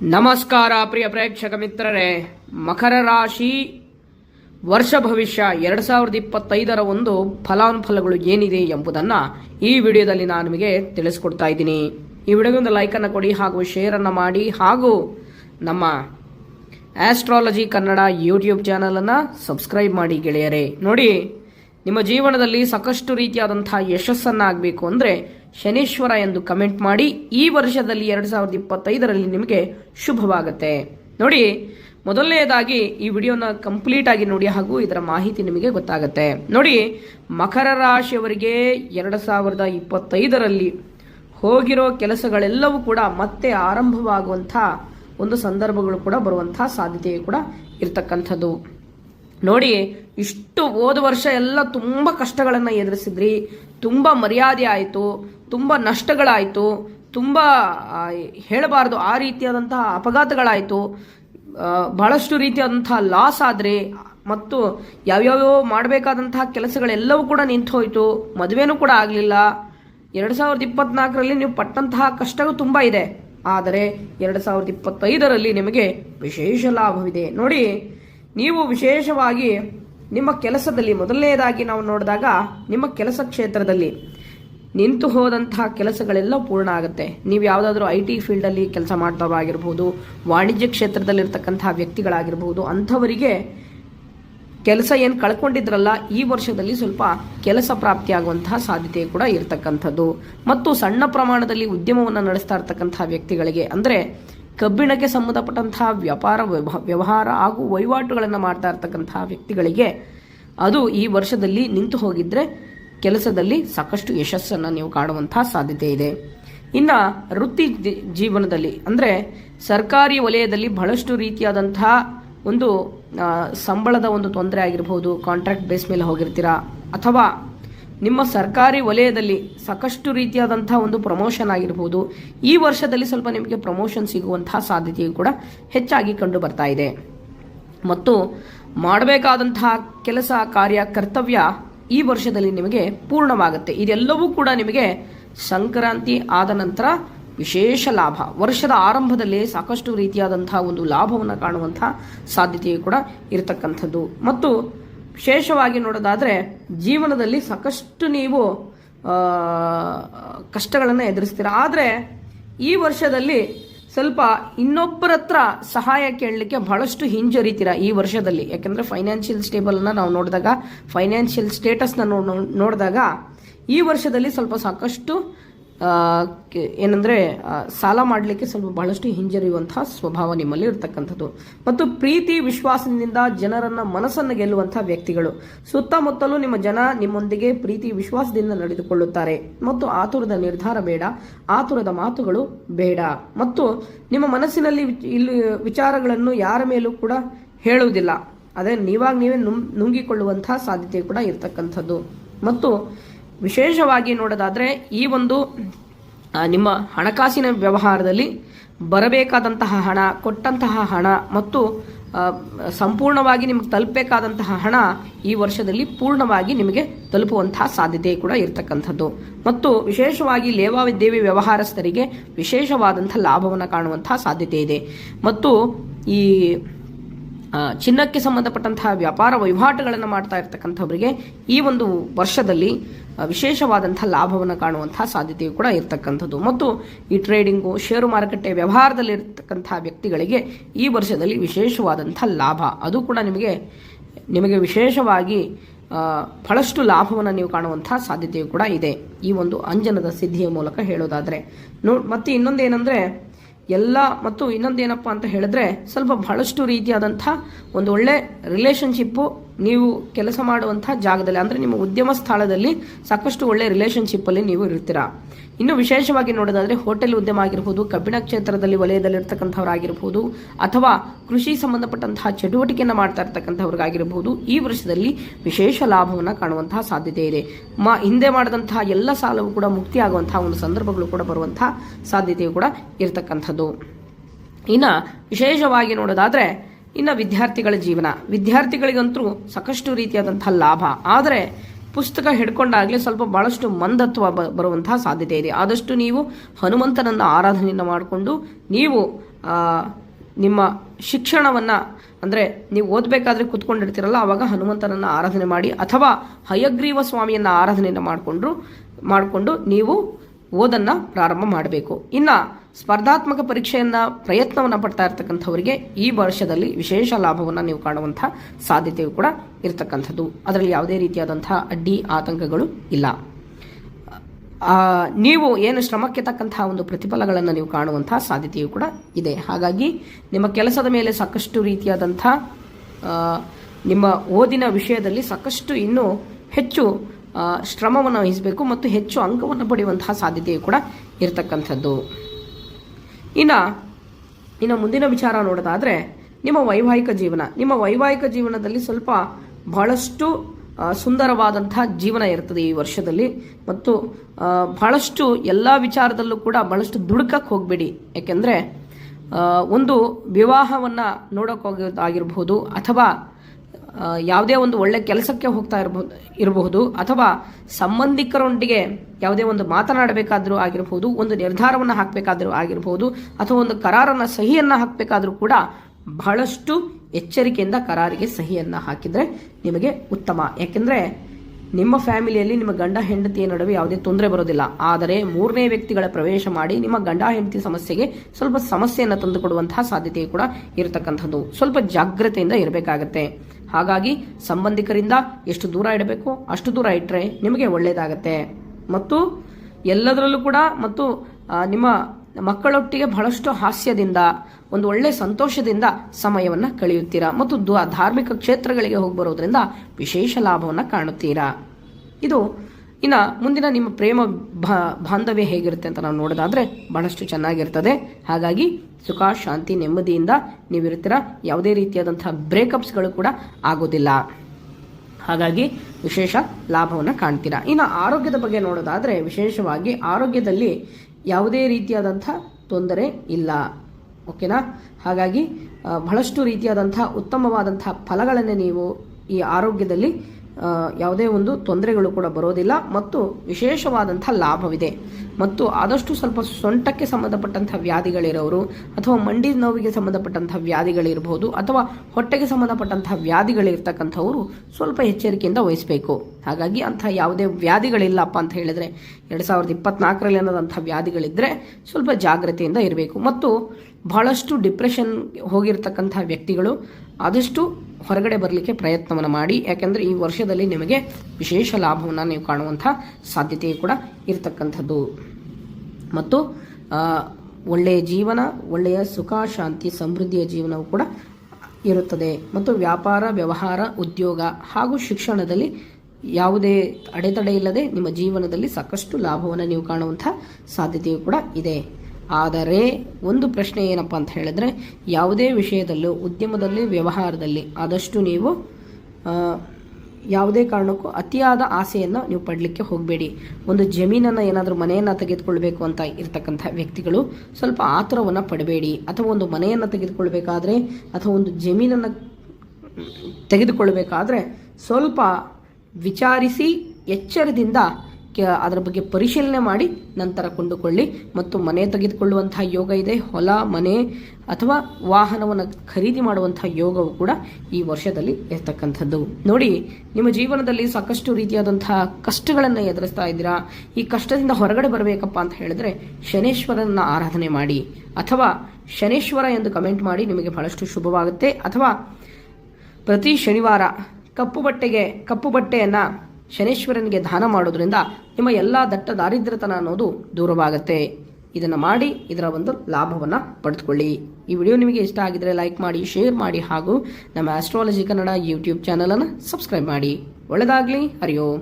ನಮಸ್ಕಾರ, ಪ್ರಿಯ ಪ್ರೇಕ್ಷಕ ಮಿತ್ರರೇ. ಮಕರ ರಾಶಿ ವರ್ಷ ಭವಿಷ್ಯ ಎರಡು ಸಾವಿರದ ಇಪ್ಪತ್ತೈದರ ಒಂದು ಫಲಾನುಫಲಗಳು ಏನಿದೆ ಎಂಬುದನ್ನು ಈ ವಿಡಿಯೋದಲ್ಲಿ ನಾನು ನಿಮಗೆ ತಿಳಿಸ್ಕೊಡ್ತಾ ಇದ್ದೀನಿ. ಈ ವಿಡಿಯೋಗೆ ಒಂದು ಲೈಕನ್ನು ಕೊಡಿ ಹಾಗೂ ಶೇರನ್ನು ಮಾಡಿ ಹಾಗೂ ನಮ್ಮ ಆಸ್ಟ್ರಾಲಜಿ ಕನ್ನಡ ಯೂಟ್ಯೂಬ್ ಚಾನಲನ್ನು ಸಬ್ಸ್ಕ್ರೈಬ್ ಮಾಡಿ ಗೆಳೆಯರೇ. ನೋಡಿ, ನಿಮ್ಮ ಜೀವನದಲ್ಲಿ ಸಾಕಷ್ಟು ರೀತಿಯಾದಂಥ ಯಶಸ್ಸನ್ನು ಆಗಬೇಕು ಅಂದರೆ ಶನೀಶ್ವರ ಎಂದು ಕಮೆಂಟ್ ಮಾಡಿ, ಈ ವರ್ಷದಲ್ಲಿ ಎರಡು ಸಾವಿರದ ಇಪ್ಪತ್ತೈದರಲ್ಲಿ ನಿಮಗೆ ಶುಭವಾಗುತ್ತೆ. ನೋಡಿ ಮೊದಲನೆಯದಾಗಿ ಈ ವಿಡಿಯೋನ ಕಂಪ್ಲೀಟ್ ಆಗಿ ನೋಡಿ ಹಾಗೂ ಇದರ ಮಾಹಿತಿ ನಿಮಗೆ ಗೊತ್ತಾಗುತ್ತೆ. ನೋಡಿ, ಮಕರ ರಾಶಿಯವರಿಗೆ ಎರಡು ಸಾವಿರದ ಇಪ್ಪತ್ತೈದರಲ್ಲಿ ಹೋಗಿರೋ ಕೆಲಸಗಳೆಲ್ಲವೂ ಕೂಡ ಮತ್ತೆ ಆರಂಭವಾಗುವಂಥ ಒಂದು ಸಂದರ್ಭಗಳು ಕೂಡ ಬರುವಂಥ ಸಾಧ್ಯತೆ ಕೂಡ ಇರತಕ್ಕಂಥದ್ದು. ನೋಡಿ, ಇಷ್ಟು ಹೋದ ವರ್ಷ ಎಲ್ಲ ತುಂಬ ಕಷ್ಟಗಳನ್ನು ಎದುರಿಸಿದ್ರಿ, ತುಂಬ ಮರ್ಯಾದೆ ಆಯಿತು, ತುಂಬ ನಷ್ಟಗಳಾಯಿತು, ತುಂಬ ಹೇಳಬಾರ್ದು, ಆ ರೀತಿಯಾದಂತಹ ಅಪಘಾತಗಳಾಯಿತು ಬಹಳಷ್ಟು ರೀತಿಯಾದಂತಹ ಲಾಸ್ ಆದರೆ, ಮತ್ತು ಯಾವ್ಯಾವ ಮಾಡಬೇಕಾದಂತಹ ಕೆಲಸಗಳೆಲ್ಲವೂ ಕೂಡ ನಿಂತು ಹೋಯಿತು, ಮದುವೆನೂ ಕೂಡ ಆಗಲಿಲ್ಲ. ಎರಡು ಸಾವಿರದ ಇಪ್ಪತ್ನಾಲ್ಕರಲ್ಲಿ ನೀವು ಪಟ್ಟಂತಹ ಕಷ್ಟಗಳು ತುಂಬ ಇದೆ. ಆದರೆ ಎರಡು ಸಾವಿರದ ಇಪ್ಪತ್ತೈದರಲ್ಲಿ ನಿಮಗೆ ವಿಶೇಷ ಲಾಭವಿದೆ. ನೋಡಿ ನೀವು ವಿಶೇಷವಾಗಿ ನಿಮ್ಮ ಕೆಲಸದಲ್ಲಿ ಮೊದಲನೆಯದಾಗಿ ನಾವು ನೋಡಿದಾಗ ನಿಮ್ಮ ಕೆಲಸ ಕ್ಷೇತ್ರದಲ್ಲಿ ನಿಂತು ಹೋದಂತಹ ಕೆಲಸಗಳೆಲ್ಲ ಪೂರ್ಣ ಆಗುತ್ತೆ. ನೀವು ಯಾವುದಾದ್ರೂ ಐ ಟಿ ಫೀಲ್ಡಲ್ಲಿ ಕೆಲಸ ಮಾಡ್ತವರಾಗಿರ್ಬೋದು ವಾಣಿಜ್ಯ ಕ್ಷೇತ್ರದಲ್ಲಿರ್ತಕ್ಕಂತಹ ವ್ಯಕ್ತಿಗಳಾಗಿರ್ಬೋದು, ಅಂಥವರಿಗೆ ಕೆಲಸ ಏನು ಕಳ್ಕೊಂಡಿದ್ರಲ್ಲ, ಈ ವರ್ಷದಲ್ಲಿ ಸ್ವಲ್ಪ ಕೆಲಸ ಪ್ರಾಪ್ತಿಯಾಗುವಂತಹ ಸಾಧ್ಯತೆ ಕೂಡ ಇರತಕ್ಕಂಥದ್ದು. ಮತ್ತು ಸಣ್ಣ ಪ್ರಮಾಣದಲ್ಲಿ ಉದ್ಯಮವನ್ನು ನಡೆಸ್ತಾ ಇರ್ತಕ್ಕಂತಹ ವ್ಯಕ್ತಿಗಳಿಗೆ, ಅಂದರೆ ಕಬ್ಬಿಣಕ್ಕೆ ಸಂಬಂಧಪಟ್ಟಂತಹ ವ್ಯಾಪಾರ ವ್ಯವ- ವ್ಯವಹಾರ ಹಾಗೂ ವಹಿವಾಟುಗಳನ್ನು ಮಾಡ್ತಾ ಇರ್ತಕ್ಕಂತಹ ವ್ಯಕ್ತಿಗಳಿಗೆ ಅದು ಈ ವರ್ಷದಲ್ಲಿ ನಿಂತು ಹೋಗಿದ್ರೆ ಕೆಲಸದಲ್ಲಿ ಸಾಕಷ್ಟು ಯಶಸ್ಸನ್ನು ನೀವು ಕಾಣುವಂತಹ ಸಾಧ್ಯತೆ ಇದೆ. ಇನ್ನು ವೃತ್ತಿ ಜೀವನದಲ್ಲಿ ಅಂದರೆ ಸರ್ಕಾರಿ ವಲಯದಲ್ಲಿ ಬಹಳಷ್ಟು ರೀತಿಯಾದಂತಹ ಒಂದು ಸಂಬಳದ ಒಂದು ತೊಂದರೆ ಆಗಿರ್ಬೋದು ಕಾಂಟ್ರಾಕ್ಟ್ ಬೇಸ್ ಮೇಲೆ ಹೋಗಿರ್ತೀರಾ ಅಥವಾ ನಿಮ್ಮ ಸರ್ಕಾರಿ ವಲಯದಲ್ಲಿ ಸಾಕಷ್ಟು ರೀತಿಯಾದಂಥ ಒಂದು ಪ್ರಮೋಷನ್ ಆಗಿರ್ಬೋದು, ಈ ವರ್ಷದಲ್ಲಿ ಸ್ವಲ್ಪ ನಿಮಗೆ ಪ್ರಮೋಷನ್ ಸಿಗುವಂತಹ ಸಾಧ್ಯತೆಯು ಕೂಡ ಹೆಚ್ಚಾಗಿ ಕಂಡು ಬರ್ತಾ ಇದೆ. ಮತ್ತು ಮಾಡಬೇಕಾದಂತಹ ಕೆಲಸ, ಕಾರ್ಯ, ಕರ್ತವ್ಯ ಈ ವರ್ಷದಲ್ಲಿ ನಿಮಗೆ ಪೂರ್ಣವಾಗುತ್ತೆ. ಇದೆಲ್ಲವೂ ಕೂಡ ನಿಮಗೆ ಸಂಕ್ರಾಂತಿ ಆದ ನಂತರ ವಿಶೇಷ ಲಾಭ. ವರ್ಷದ ಆರಂಭದಲ್ಲಿ ಸಾಕಷ್ಟು ರೀತಿಯಾದಂತಹ ಒಂದು ಲಾಭವನ್ನು ಕಾಣುವಂತಹ ಸಾಧ್ಯತೆಯು ಕೂಡ ಇರತಕ್ಕಂಥದ್ದು. ಮತ್ತು ವಿಶೇಷವಾಗಿ ನೋಡೋದಾದರೆ ಜೀವನದಲ್ಲಿ ಸಾಕಷ್ಟು ನೀವು ಕಷ್ಟಗಳನ್ನು ಎದುರಿಸ್ತೀರ. ಆದರೆ ಈ ವರ್ಷದಲ್ಲಿ ಸ್ವಲ್ಪ ಇನ್ನೊಬ್ಬರ ಹತ್ರ ಸಹಾಯ ಕೇಳಲಿಕ್ಕೆ ಬಹಳಷ್ಟು ಹಿಂಜರಿತೀರ ಈ ವರ್ಷದಲ್ಲಿ. ಯಾಕೆಂದರೆ ಫೈನಾನ್ಷಿಯಲ್ ಸ್ಟೇಬಲ್ನ ನಾವು ನೋಡಿದಾಗ ಫೈನಾನ್ಷಿಯಲ್ ಸ್ಟೇಟಸ್ನ ನೋಡಿದಾಗ ಈ ವರ್ಷದಲ್ಲಿ ಸ್ವಲ್ಪ ಸಾಕಷ್ಟು ಏನಂದ್ರೆ ಸಾಲ ಮಾಡಲಿಕ್ಕೆ ಸ್ವಲ್ಪ ಬಹಳಷ್ಟು ಹಿಂಜರಿಯುವಂತಹ ಸ್ವಭಾವ ನಿಮ್ಮಲ್ಲಿ ಇರತಕ್ಕಂಥದ್ದು. ಮತ್ತು ಪ್ರೀತಿ, ವಿಶ್ವಾಸದಿಂದ ಜನರನ್ನ ಮನಸ್ಸನ್ನು ಗೆಲ್ಲುವಂತಹ ವ್ಯಕ್ತಿಗಳು. ಸುತ್ತಮುತ್ತಲೂ ನಿಮ್ಮ ಜನ ನಿಮ್ಮೊಂದಿಗೆ ಪ್ರೀತಿ, ವಿಶ್ವಾಸದಿಂದ ನಡೆದುಕೊಳ್ಳುತ್ತಾರೆ. ಮತ್ತು ಆತುರದ ನಿರ್ಧಾರ ಬೇಡ, ಆತುರದ ಮಾತುಗಳು ಬೇಡ. ಮತ್ತು ನಿಮ್ಮ ಮನಸ್ಸಿನಲ್ಲಿ ಇಲ್ಲಿ ವಿಚಾರಗಳನ್ನು ಯಾರ ಮೇಲೂ ಕೂಡ ಹೇಳುವುದಿಲ್ಲ. ಅದೇ ನೀವಾಗ ನೀವೇ ನುಂಗಿಕೊಳ್ಳುವಂತಹ ಸಾಧ್ಯತೆ ಕೂಡ ಇರತಕ್ಕಂಥದ್ದು. ಮತ್ತು ವಿಶೇಷವಾಗಿ ನೋಡೋದಾದರೆ ಈ ಒಂದು ನಿಮ್ಮ ಹಣಕಾಸಿನ ವ್ಯವಹಾರದಲ್ಲಿ ಬರಬೇಕಾದಂತಹ ಹಣ, ಕೊಟ್ಟಂತಹ ಹಣ ಮತ್ತು ಸಂಪೂರ್ಣವಾಗಿ ನಿಮಗೆ ತಲುಪಬೇಕಾದಂತಹ ಹಣ ಈ ವರ್ಷದಲ್ಲಿ ಪೂರ್ಣವಾಗಿ ನಿಮಗೆ ತಲುಪುವಂತಹ ಸಾಧ್ಯತೆ ಕೂಡ ಇರತಕ್ಕಂಥದ್ದು. ಮತ್ತು ವಿಶೇಷವಾಗಿ ಲೇವಾದೇವಿ ವ್ಯವಹಾರಸ್ಥರಿಗೆ ವಿಶೇಷವಾದಂಥ ಲಾಭವನ್ನು ಕಾಣುವಂತಹ ಸಾಧ್ಯತೆ ಇದೆ. ಮತ್ತು ಈ ಚಿನ್ನಕ್ಕೆ ಸಂಬಂಧಪಟ್ಟಂತಹ ವ್ಯಾಪಾರ ವಹಿವಾಟುಗಳನ್ನು ಮಾಡ್ತಾ ಇರ್ತಕ್ಕಂಥವರಿಗೆ ಈ ಒಂದು ವರ್ಷದಲ್ಲಿ ವಿಶೇಷವಾದಂಥ ಲಾಭವನ್ನು ಕಾಣುವಂತಹ ಸಾಧ್ಯತೆಯು ಕೂಡ ಇರತಕ್ಕಂಥದ್ದು. ಮತ್ತು ಈ ಟ್ರೇಡಿಂಗು ಷೇರು ಮಾರುಕಟ್ಟೆ ವ್ಯವಹಾರದಲ್ಲಿ ಇರತಕ್ಕಂತಹ ವ್ಯಕ್ತಿಗಳಿಗೆ ಈ ವರ್ಷದಲ್ಲಿ ವಿಶೇಷವಾದಂಥ ಲಾಭ. ಅದು ಕೂಡ ನಿಮಗೆ ನಿಮಗೆ ವಿಶೇಷವಾಗಿ ಬಹಳಷ್ಟು ಲಾಭವನ್ನು ನೀವು ಕಾಣುವಂಥ ಸಾಧ್ಯತೆಯು ಕೂಡ ಇದೆ. ಈ ಒಂದು ಅಂಜನದ ಸಿದ್ಧಿಯ ಮೂಲಕ ಹೇಳೋದಾದರೆ. ನೋ, ಮತ್ತು ಇನ್ನೊಂದೇನೆಂದರೆ ಎಲ್ಲ ಮತ್ತು ಇನ್ನೊಂದೇನಪ್ಪ ಅಂತ ಹೇಳಿದ್ರೆ ಸ್ವಲ್ಪ ಬಹಳಷ್ಟು ರೀತಿಯಾದಂಥ ಒಂದು ಒಳ್ಳೆ ರಿಲೇಷನ್ಶಿಪ್ಪು ನೀವು ಕೆಲಸ ಮಾಡುವಂಥ ಜಾಗದಲ್ಲಿ, ಅಂದರೆ ನಿಮ್ಮ ಉದ್ಯಮ ಸ್ಥಳದಲ್ಲಿ ಸಾಕಷ್ಟು ಒಳ್ಳೆ ರಿಲೇಷನ್ಶಿಪ್ಪಲ್ಲಿ ನೀವು ಇರ್ತೀರಾ? ಇನ್ನು ವಿಶೇಷವಾಗಿ ನೋಡೋದಾದರೆ ಹೋಟೆಲ್ ಉದ್ಯಮ ಆಗಿರ್ಬೋದು, ಕಬ್ಬಿಣ ಕ್ಷೇತ್ರದಲ್ಲಿ ವಲಯದಲ್ಲಿರ್ತಕ್ಕಂಥವ್ರಾಗಿರ್ಬೋದು, ಅಥವಾ ಕೃಷಿ ಸಂಬಂಧಪಟ್ಟಂತಹ ಚಟುವಟಿಕೆಯನ್ನು ಮಾಡ್ತಾ ಇರ್ತಕ್ಕಂಥವ್ರಿಗಾಗಿರ್ಬೋದು, ಈ ವರ್ಷದಲ್ಲಿ ವಿಶೇಷ ಲಾಭವನ್ನು ಕಾಣುವಂತಹ ಸಾಧ್ಯತೆ ಇದೆ. ಮ, ಹಿಂದೆ ಮಾಡಿದಂತಹ ಎಲ್ಲ ಸಾಲವು ಕೂಡ ಮುಕ್ತಿಯಾಗುವಂತಹ ಒಂದು ಸಂದರ್ಭಗಳು ಕೂಡ ಬರುವಂತಹ ಸಾಧ್ಯತೆಯು ಕೂಡ ಇರತಕ್ಕಂಥದ್ದು. ಇನ್ನು ವಿಶೇಷವಾಗಿ ನೋಡೋದಾದರೆ ಇನ್ನು ವಿದ್ಯಾರ್ಥಿಗಳ ಜೀವನ. ವಿದ್ಯಾರ್ಥಿಗಳಿಗಂತೂ ಸಾಕಷ್ಟು ರೀತಿಯಾದಂಥ ಲಾಭ. ಆದರೆ ಪುಸ್ತಕ ಹಿಡ್ಕೊಂಡಾಗಲೇ ಸ್ವಲ್ಪ ಭಾಳಷ್ಟು ಮಂದತ್ವ ಬ- ಬರುವಂತಹ ಸಾಧ್ಯತೆ ಇದೆ. ಆದಷ್ಟು ನೀವು ಹನುಮಂತನನ್ನು ಆರಾಧನೆಯನ್ನು ಮಾಡಿಕೊಂಡು ನೀವು ನಿಮ್ಮ ಶಿಕ್ಷಣವನ್ನು, ಅಂದರೆ ನೀವು ಓದಬೇಕಾದ್ರೆ ಕೂತ್ಕೊಂಡಿರ್ತೀರಲ್ಲ ಆವಾಗ ಹನುಮಂತನನ್ನು ಆರಾಧನೆ ಮಾಡಿ, ಅಥವಾ ಹಯಗ್ರೀವ ಸ್ವಾಮಿಯನ್ನು ಆರಾಧನೆಯನ್ನು ಮಾಡಿಕೊಂಡ್ರು, ಮಾಡಿಕೊಂಡು ನೀವು ಓದನ್ನು ಪ್ರಾರಂಭ ಮಾಡಬೇಕು. ಇನ್ನು ಸ್ಪರ್ಧಾತ್ಮಕ ಪರೀಕ್ಷೆಯನ್ನು ಪ್ರಯತ್ನವನ್ನು ಪಡ್ತಾ ಇರ್ತಕ್ಕಂಥವರಿಗೆ ಈ ವರ್ಷದಲ್ಲಿ ವಿಶೇಷ ಲಾಭವನ್ನು ನೀವು ಕಾಣುವಂಥ ಸಾಧ್ಯತೆಯು ಕೂಡ ಇರತಕ್ಕಂಥದ್ದು. ಅದರಲ್ಲಿ ಯಾವುದೇ ರೀತಿಯಾದಂಥ ಅಡ್ಡಿ ಆತಂಕಗಳು ಇಲ್ಲ. ನೀವು ಏನು ಶ್ರಮಕ್ಕೆ ತಕ್ಕಂತಹ ಒಂದು ಪ್ರತಿಫಲಗಳನ್ನು ನೀವು ಕಾಣುವಂತಹ ಸಾಧ್ಯತೆಯು ಕೂಡ ಇದೆ. ಹಾಗಾಗಿ ನಿಮ್ಮ ಕೆಲಸದ ಮೇಲೆ ಸಾಕಷ್ಟು ರೀತಿಯಾದಂಥ ನಿಮ್ಮ ಓದಿನ ವಿಷಯದಲ್ಲಿ ಸಾಕಷ್ಟು ಇನ್ನೂ ಹೆಚ್ಚು ಶ್ರಮವನ್ನು ವಹಿಸಬೇಕು ಮತ್ತು ಹೆಚ್ಚು ಅಂಕವನ್ನು ಪಡೆಯುವಂತಹ ಸಾಧ್ಯತೆಯು ಕೂಡ ಇರತಕ್ಕಂಥದ್ದು. ಇನ್ನು ಇನ್ನು ಮುಂದಿನ ವಿಚಾರ ನೋಡೋದಾದರೆ, ನಿಮ್ಮ ವೈವಾಹಿಕ ಜೀವನ. ನಿಮ್ಮ ವೈವಾಹಿಕ ಜೀವನದಲ್ಲಿ ಸ್ವಲ್ಪ ಬಹಳಷ್ಟು ಸುಂದರವಾದಂಥ ಜೀವನ ಇರ್ತದೆ ಈ ವರ್ಷದಲ್ಲಿ. ಮತ್ತು ಬಹಳಷ್ಟು ಎಲ್ಲ ವಿಚಾರದಲ್ಲೂ ಕೂಡ ಬಹಳಷ್ಟು ದುಡುಕಕ್ಕೆ ಹೋಗಬೇಡಿ. ಯಾಕೆಂದರೆ ಒಂದು ವಿವಾಹವನ್ನು ಹೋಗೋದಾಗಿರ್ಬೋದು ಅಥವಾ ಯಾವುದೇ ಒಂದು ಒಳ್ಳೆ ಕೆಲಸಕ್ಕೆ ಹೋಗ್ತಾ ಇರಬಹುದು ಇರಬಹುದು ಅಥವಾ ಸಂಬಂಧಿಕರೊಂದಿಗೆ ಯಾವುದೇ ಒಂದು ಮಾತನಾಡಬೇಕಾದರೂ ಆಗಿರಬಹುದು ಒಂದು ನಿರ್ಧಾರವನ್ನು ಹಾಕಬೇಕಾದರೂ ಆಗಿರಬಹುದು ಅಥವಾ ಒಂದು ಕರಾರನ್ನು ಸಹಿಯನ್ನು ಹಾಕಬೇಕಾದರೂ ಕೂಡ ಬಹಳಷ್ಟು ಎಚ್ಚರಿಕೆಯಿಂದ ಕರಾರಿಗೆ ಸಹಿಯನ್ನು ಹಾಕಿದರೆ ನಿಮಗೆ ಉತ್ತಮ. ಯಾಕೆಂದರೆ ನಿಮ್ಮ ಫ್ಯಾಮಿಲಿಯಲ್ಲಿ ನಿಮ್ಮ ಗಂಡ ಹೆಂಡತಿಯ ನಡುವೆ ಯಾವುದೇ ತೊಂದರೆ ಬರೋದಿಲ್ಲ. ಆದರೆ ಮೂರನೇ ವ್ಯಕ್ತಿಗಳ ಪ್ರವೇಶ ಮಾಡಿ ನಿಮ್ಮ ಗಂಡ ಹೆಂಡತಿ ಸಮಸ್ಯೆಗೆ ಸ್ವಲ್ಪ ಸಮಸ್ಯೆಯನ್ನು ತಂದುಕೊಡುವಂತಹ ಸಾಧ್ಯತೆ ಕೂಡ ಇರತಕ್ಕಂಥದ್ದು. ಸ್ವಲ್ಪ ಜಾಗ್ರತೆಯಿಂದ ಇರಬೇಕಾಗತ್ತೆ. ಹಾಗಾಗಿ ಸಂಬಂಧಿಕರಿಂದ ಎಷ್ಟು ದೂರ ಇಡಬೇಕು, ಅಷ್ಟು ದೂರ ಇಟ್ಟರೆ ನಿಮಗೆ ಒಳ್ಳೆಯದಾಗತ್ತೆ ಮತ್ತು ಎಲ್ಲದರಲ್ಲೂ ಕೂಡ ಮತ್ತು ನಿಮ್ಮ ಮಕ್ಕಳೊಟ್ಟಿಗೆ ಬಹಳಷ್ಟು ಹಾಸ್ಯದಿಂದ, ಒಂದು ಒಳ್ಳೆ ಸಂತೋಷದಿಂದ ಸಮಯವನ್ನು ಕಳೆಯುತ್ತೀರಾ? ಮತ್ತು ಧಾರ್ಮಿಕ ಕ್ಷೇತ್ರಗಳಿಗೆ ಹೋಗಿ ಬರೋದ್ರಿಂದ ವಿಶೇಷ ಲಾಭವನ್ನು ಕಾಣುತ್ತೀರಾ? ಇದು ಇನ್ನು ಮುಂದಿನ ನಿಮ್ಮ ಪ್ರೇಮ ಬಾಂಧವ್ಯ ಹೇಗಿರುತ್ತೆ ಅಂತ ನಾವು ನೋಡೋದಾದರೆ ಬಹಳಷ್ಟು ಚೆನ್ನಾಗಿರ್ತದೆ. ಹಾಗಾಗಿ ಸುಖ, ಶಾಂತಿ, ನೆಮ್ಮದಿಯಿಂದ ನೀವಿರ್ತೀರ. ಯಾವುದೇ ರೀತಿಯಾದಂತಹ ಬ್ರೇಕಪ್ಸ್ಗಳು ಕೂಡ ಆಗೋದಿಲ್ಲ. ಹಾಗಾಗಿ ವಿಶೇಷ ಲಾಭವನ್ನು ಕಾಣ್ತೀರಾ. ಇನ್ನು ಆರೋಗ್ಯದ ಬಗ್ಗೆ ನೋಡೋದಾದರೆ ವಿಶೇಷವಾಗಿ ಆರೋಗ್ಯದಲ್ಲಿ ಯಾವುದೇ ರೀತಿಯಾದಂಥ ತೊಂದರೆ ಇಲ್ಲ. ಓಕೆನಾ? ಹಾಗಾಗಿ ಬಹಳಷ್ಟು ರೀತಿಯಾದಂಥ ಉತ್ತಮವಾದಂಥ ಫಲಗಳನ್ನು ನೀವು ಈ ಆರೋಗ್ಯದಲ್ಲಿ ಯಾವುದೇ ಒಂದು ತೊಂದರೆಗಳು ಕೂಡ ಬರೋದಿಲ್ಲ ಮತ್ತು ವಿಶೇಷವಾದಂಥ ಲಾಭವಿದೆ. ಮತ್ತು ಆದಷ್ಟು ಸ್ವಲ್ಪ ಸೊಂಟಕ್ಕೆ ಸಂಬಂಧಪಟ್ಟಂಥ ವ್ಯಾಧಿಗಳಿರೋರು ಅಥವಾ ಮಂಡಿ ನೋವಿಗೆ ಸಂಬಂಧಪಟ್ಟಂಥ ವ್ಯಾಧಿಗಳಿರಬಹುದು ಅಥವಾ ಹೊಟ್ಟೆಗೆ ಸಂಬಂಧಪಟ್ಟಂಥ ವ್ಯಾಧಿಗಳಿರ್ತಕ್ಕಂಥವರು ಸ್ವಲ್ಪ ಎಚ್ಚರಿಕೆಯಿಂದ ವಹಿಸಬೇಕು. ಹಾಗಾಗಿ ಅಂಥ ಯಾವುದೇ ವ್ಯಾಧಿಗಳಿಲ್ಲಪ್ಪ ಅಂತ ಹೇಳಿದರೆ, ಎರಡು ಸಾವಿರದ ಇಪ್ಪತ್ನಾಲ್ಕರಲ್ಲಿ ಅನ್ನೋದಂಥ ವ್ಯಾಧಿಗಳಿದ್ದರೆ ಸ್ವಲ್ಪ ಜಾಗ್ರತೆಯಿಂದ ಇರಬೇಕು. ಮತ್ತು ಬಹಳಷ್ಟು ಡಿಪ್ರೆಷನ್ ಹೋಗಿರ್ತಕ್ಕಂಥ ವ್ಯಕ್ತಿಗಳು ಆದಷ್ಟು ಹೊರಗಡೆ ಬರಲಿಕ್ಕೆ ಪ್ರಯತ್ನವನ್ನು ಮಾಡಿ. ಯಾಕೆಂದರೆ ಈ ವರ್ಷದಲ್ಲಿ ನಿಮಗೆ ವಿಶೇಷ ಲಾಭವನ್ನು ನೀವು ಕಾಣುವಂಥ ಸಾಧ್ಯತೆ ಕೂಡ ಇರತಕ್ಕಂಥದ್ದು. ಮತ್ತು ಒಳ್ಳೆಯ ಜೀವನ, ಒಳ್ಳೆಯ ಸುಖ, ಶಾಂತಿ, ಸಮೃದ್ಧಿಯ ಜೀವನವು ಕೂಡ ಇರುತ್ತದೆ. ಮತ್ತು ವ್ಯಾಪಾರ, ವ್ಯವಹಾರ, ಉದ್ಯೋಗ ಹಾಗೂ ಶಿಕ್ಷಣದಲ್ಲಿ ಯಾವುದೇ ಅಡೆತಡೆ ಇಲ್ಲದೆ ನಿಮ್ಮ ಜೀವನದಲ್ಲಿ ಸಾಕಷ್ಟು ಲಾಭವನ್ನು ನೀವು ಕಾಣುವಂಥ ಸಾಧ್ಯತೆಯು ಕೂಡ ಇದೆ. ಆದರೆ ಒಂದು ಪ್ರಶ್ನೆ ಏನಪ್ಪ ಅಂತ ಹೇಳಿದ್ರೆ, ಯಾವುದೇ ವಿಷಯದಲ್ಲೂ, ಉದ್ಯಮದಲ್ಲಿ, ವ್ಯವಹಾರದಲ್ಲಿ ಆದಷ್ಟು ನೀವು ಯಾವುದೇ ಕಾರಣಕ್ಕೂ ಅತಿಯಾದ ಆಸೆಯನ್ನು ನೀವು ಪಡಲಿಕ್ಕೆ ಹೋಗಬೇಡಿ. ಒಂದು ಜಮೀನನ್ನು ಏನಾದರೂ ಮನೆಯನ್ನು ತೆಗೆದುಕೊಳ್ಬೇಕು ಅಂತ ಇರತಕ್ಕಂಥ ವ್ಯಕ್ತಿಗಳು ಸ್ವಲ್ಪ ಆತುರವನ್ನು ಪಡಬೇಡಿ. ಅಥವಾ ಒಂದು ಮನೆಯನ್ನು ತೆಗೆದುಕೊಳ್ಬೇಕಾದ್ರೆ, ಅಥವಾ ಒಂದು ಜಮೀನನ್ನು ತೆಗೆದುಕೊಳ್ಬೇಕಾದ್ರೆ ಸ್ವಲ್ಪ ವಿಚಾರಿಸಿ ಎಚ್ಚರದಿಂದ ಅದರ ಬಗ್ಗೆ ಪರಿಶೀಲನೆ ಮಾಡಿ ನಂತರ ಕೊಂಡುಕೊಳ್ಳಿ. ಮತ್ತು ಮನೆ ತೆಗೆದುಕೊಳ್ಳುವಂತಹ ಯೋಗ ಇದೆ. ಹೊಲ, ಮನೆ ಅಥವಾ ವಾಹನವನ್ನು ಖರೀದಿ ಮಾಡುವಂತಹ ಯೋಗವು ಕೂಡ ಈ ವರ್ಷದಲ್ಲಿ ಇರ್ತಕ್ಕಂಥದ್ದು. ನೋಡಿ, ನಿಮ್ಮ ಜೀವನದಲ್ಲಿ ಸಾಕಷ್ಟು ರೀತಿಯಾದಂತಹ ಕಷ್ಟಗಳನ್ನು ಎದುರಿಸ್ತಾ ಇದ್ದೀರಾ? ಈ ಕಷ್ಟದಿಂದ ಹೊರಗಡೆ ಬರಬೇಕಪ್ಪ ಅಂತ ಹೇಳಿದ್ರೆ ಶನೇಶ್ವರನ ಆರಾಧನೆ ಮಾಡಿ. ಅಥವಾ ಶನೇಶ್ವರ ಎಂದು ಕಮೆಂಟ್ ಮಾಡಿ ನಿಮಗೆ ಬಹಳಷ್ಟು ಶುಭವಾಗುತ್ತೆ. ಅಥವಾ ಪ್ರತಿ ಶನಿವಾರ ಕಪ್ಪು ಬಟ್ಟೆಗೆ, ಕಪ್ಪು ಬಟ್ಟೆಯನ್ನು ಶನೇಶ್ವರನಿಗೆ ದಾನ ಮಾಡೋದ್ರಿಂದ ನಿಮ್ಮ ಎಲ್ಲ ದಟ್ಟ ದಾರಿದ್ರ್ಯತನ ಅನ್ನೋದು ದೂರವಾಗುತ್ತೆ. ಇದನ್ನು ಮಾಡಿ ಇದರ ಒಂದು ಲಾಭವನ್ನು ಪಡೆದುಕೊಳ್ಳಿ. ಈ ವಿಡಿಯೋ ನಿಮಗೆ ಇಷ್ಟ ಆಗಿದರೆ ಲೈಕ್ ಮಾಡಿ, ಶೇರ್ ಮಾಡಿ ಹಾಗೂ ನಮ್ಮ ಆಸ್ಟ್ರಾಲಜಿ ಕನ್ನಡ ಯೂಟ್ಯೂಬ್ ಚಾನಲನ್ನು ಸಬ್ಸ್ಕ್ರೈಬ್ ಮಾಡಿ. ಒಳ್ಳೆಯದಾಗಲಿ ಹರಿಯೋಮ್